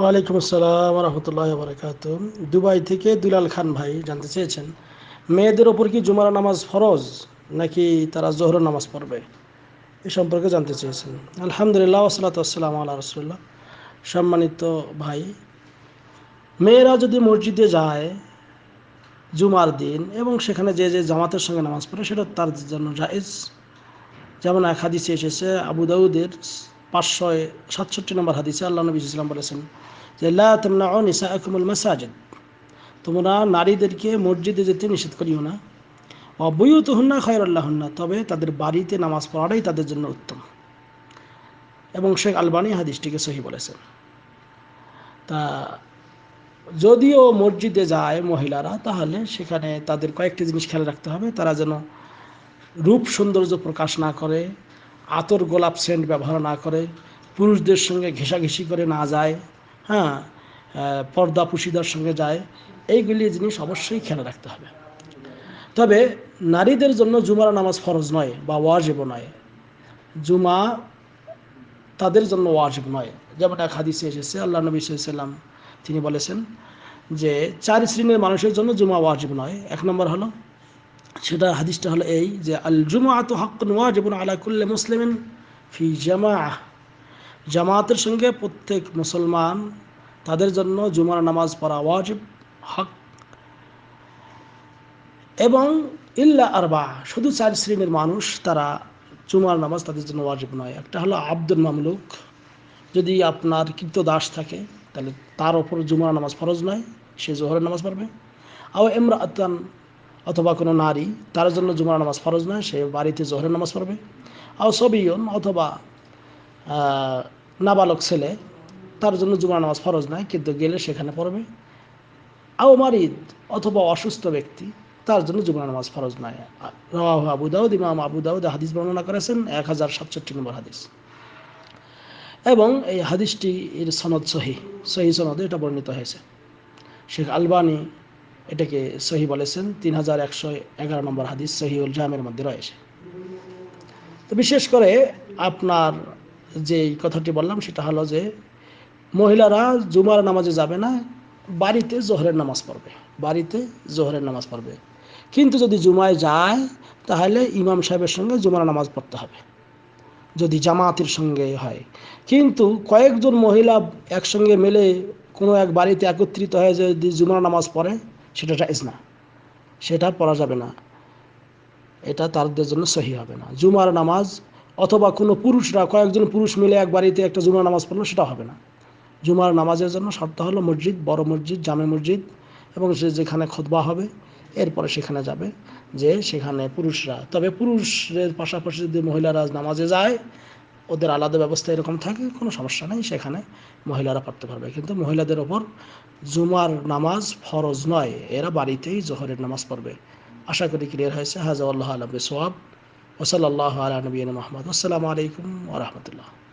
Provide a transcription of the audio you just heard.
ওয়ালাইকুম আসসালাম রহমতুল্লাহ বারকাত দুবাই থেকে দুলাল খান ভাই, জানতে চেয়েছেন, মেয়েদের ওপর কি জুমার নামাজ ফরজ নাকি তারা জোহর নামাজ পড়বে? এ সম্পর্কে জানতে চেয়েছেন। আলহামদুলিল্লাহ ওসলাত আসসালাম আল্লাহ রসুল্লাহ সম্মানিত ভাই, মেয়েরা যদি মসজিদে যায় জুমার দিন এবং সেখানে যে যে জামাতের সঙ্গে নামাজ পড়ে, সেটা তার জন্য জায়েজ। যেমন এক হাদিসে এসেছে, আবু দাউদের পাঁচশো সাতষট্টি নম্বর হাদিসে আল্লাহ নবী ইসলাম বলেছেন যে, লা তোমরা নিসা আকুমুল মাসাজিদ। তোমরা নারীদেরকে মসজিদে যেতে নিষেধ করিও না। অবৈত হন্না খয়ের আল্লাহ হন্না তবে তাদের বাড়িতে নামাজ পড়াটাই তাদের জন্য উত্তম। এবং শেখ আলবানি হাদিসটিকে সহি বলেছেন। তা যদিও মসজিদে যায় মহিলারা, তাহলে সেখানে তাদের কয়েকটি জিনিস খেয়াল রাখতে হবে। তারা যেন রূপ সৌন্দর্য প্রকাশ না করে আতর গোলাপ সেন্ট ব্যবহার না করে, পুরুষদের সঙ্গে ঘেঁষাঘেঁষি করে না যায় হ্যাঁ পর্দা পুশিদার সঙ্গে যায়, এইগুলি জিনিস অবশ্যই খেয়াল রাখতে হবে। তবে নারীদের জন্য জুমার নামাজ ফরজ নয় বা ওয়াজিব নয়। জুমা তাদের জন্য ওয়াজিব নয়। যেমন এক হাদিসে এসেছে, আল্লাহ নবী সাল্লাম তিনি বলেছেন যে, চার শ্রেণির মানুষের জন্য জুমা ওয়াজিব নয়। এক নম্বর হলো সেটা হাদিসটা হলো এই যে আল জুমা তো হক ওয়াজিবুন আলা কুল্লে মুসলিমিন ফি জামা জামাতের সঙ্গে প্রত্যেক মুসলমান তাদের জন্য জুমার নামাজ পড়া ওয়াজিব, হক। এবং ইল্লা আরবা, শুধু চার শ্রেণির মানুষ তারা জুমার নামাজ তাদের জন্য ওয়াজিব নয়। একটা হলো আব্দুল মামলুক। যদি আপনার কৃত দাস থাকে, তাহলে তার ওপর জুমার নামাজ ফরজ নয়, সে জোহরের নামাজ পড়বে। আও এমরা আতান অথবা কোনো নারী, তার জন্য জুমার নামাজ ফরজ নয়, সে বাড়িতে জোহরের নামাজ পড়বে। আও সবিয়ন অথবা নাবালক ছেলে, তার জন্য জুমার নামাজ ফরজ নয়, কিন্তু গেলে সেখানে পড়বে। আও মারিদ অথবা অসুস্থ ব্যক্তি, তার জন্য জুমার নামাজ ফরজ নয়। আবু দাউদ, ইমাম আবু দাউদ হাদিস বর্ণনা করেছেন, এক হাজার সাতষট্টি নম্বর হাদিস। এবং এই হাদিসটি এর সনদ সহি সহি সনদে এটা বর্ণিত হয়েছে। শেখ আলবানি এটাকে সহি বলেছেন, তিন হাজার একশো এগারো নম্বর হাদিস সহিউল জামের মধ্যে রয়েছে। তো বিশেষ করে আপনার যে কথাটি বললাম, সেটা হলো যে মহিলারা জুমার নামাজে যাবে না, বাড়িতে জোহরের নামাজ পড়বে, বাড়িতে জোহরের নামাজ পড়বে। কিন্তু যদি জুমায় যায়, তাহলে ইমাম সাহেবের সঙ্গে জুমার নামাজ পড়তে হবে, যদি জামাতের সঙ্গে হয়। কিন্তু কয়েকজন মহিলা একসঙ্গে মিলে কোনো এক বাড়িতে একত্রিত হয়ে যদি জুমার নামাজ পড়ে সেটা জায়েজ না। সেটা পড়া যাবে না। এটা তাদের জন্য সহি হবে না। জুমার নামাজ অথবা কোনো পুরুষরা, কয়েকজন পুরুষ মিলে এক বাড়িতে একটা জুমার নামাজ পড়ল, সেটা হবে না। জুমার নামাজের জন্য শর্ত হলো মসজিদ, বড় মসজিদ, জামে মসজিদ এবং সে যেখানে খোদবা হবে, এরপরে সেখানে যাবে। যে সেখানে পুরুষরা, তবে পুরুষের পাশাপাশি যদি মহিলারা নামাজে যায় ওদের আলাদা ব্যবস্থা এরকম থাকে, কোনো সমস্যা নেই সেখানে মহিলারা পড়তে পারবে। কিন্তু মহিলাদের ওপর জুমার নামাজ ফরজ নয়, এরা বাড়িতেই জোহরের নামাজ পড়বে। আশা করি ক্লিয়ার হয়েছে। হাজা আল্লাহ আলম সোয়াব ওসলাল্লাহ আলা নবীন আসসালামু আলাইকুম ওরহমতুল্লাহ